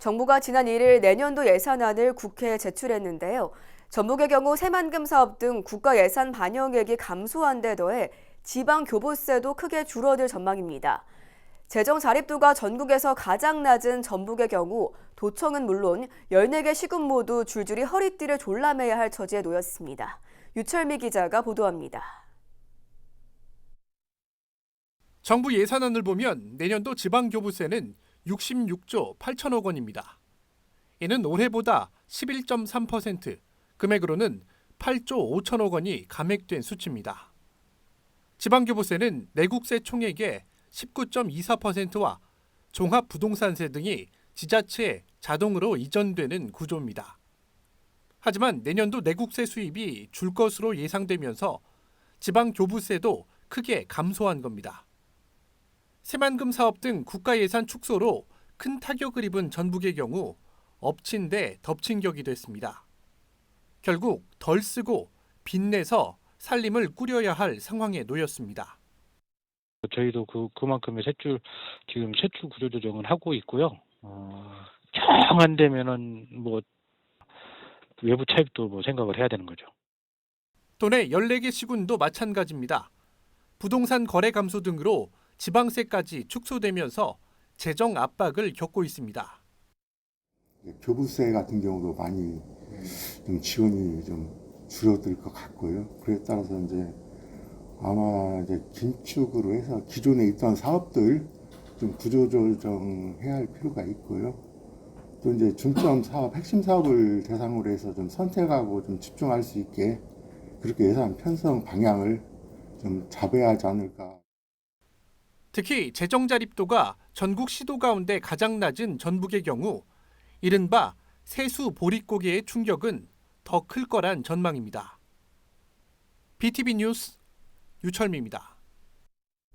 정부가 지난 1일 내년도 예산안을 국회에 제출했는데요. 전북의 경우 새만금 사업 등 국가 예산 반영액이 감소한 데 더해 지방 교부세도 크게 줄어들 전망입니다. 재정 자립도가 전국에서 가장 낮은 전북의 경우 도청은 물론 14개 시군 모두 줄줄이 허리띠를 졸라매야 할 처지에 놓였습니다. 유철미 기자가 보도합니다. 정부 예산안을 보면 내년도 지방교부세는 66조 8천억 원입니다. 이는 올해보다 11.3% 금액으로는 8조 5천억 원이 감액된 수치입니다. 지방교부세는 내국세 총액의 19.24%와 종합부동산세 등이 지자체에 자동으로 이전되는 구조입니다. 하지만 내년도 내국세 수입이 줄 것으로 예상되면서 지방교부세도 크게 감소한 겁니다. 새만금 사업 등 국가 예산 축소로 큰 타격을 입은 전북의 경우 엎친 데 덮친 격이 됐습니다. 결국 덜 쓰고 빚내서 살림을 꾸려야 할 상황에 놓였습니다. 저희도 그 그만큼의 셋줄 지금 셋줄 구조 조정을 하고 있고요. 어, 정안 되면은 뭐 외부 차입도 뭐 생각을 해야 되는 거죠. 도내 14개 시군도 마찬가지입니다. 부동산 거래 감소 등으로 지방세까지 축소되면서 재정 압박을 겪고 있습니다. 교부세 같은 경우도 많이 좀 지원이 좀 줄어들 것 같고요. 그에 따라서 이제 아마 이제 긴축으로 해서 기존에 있던 사업들 좀 구조조정해야 할 필요가 있고요. 또 이제 중점 사업, 핵심 사업을 대상으로 해서 좀 선택하고 좀 집중할 수 있게 그렇게 예산 편성 방향을 좀 잡아야 하지 않을까. 특히 재정 자립도가 전국 시도 가운데 가장 낮은 전북의 경우 이른바 세수 보릿고개의 충격은 더 클 거란 전망입니다. BTV 뉴스 유철미입니다.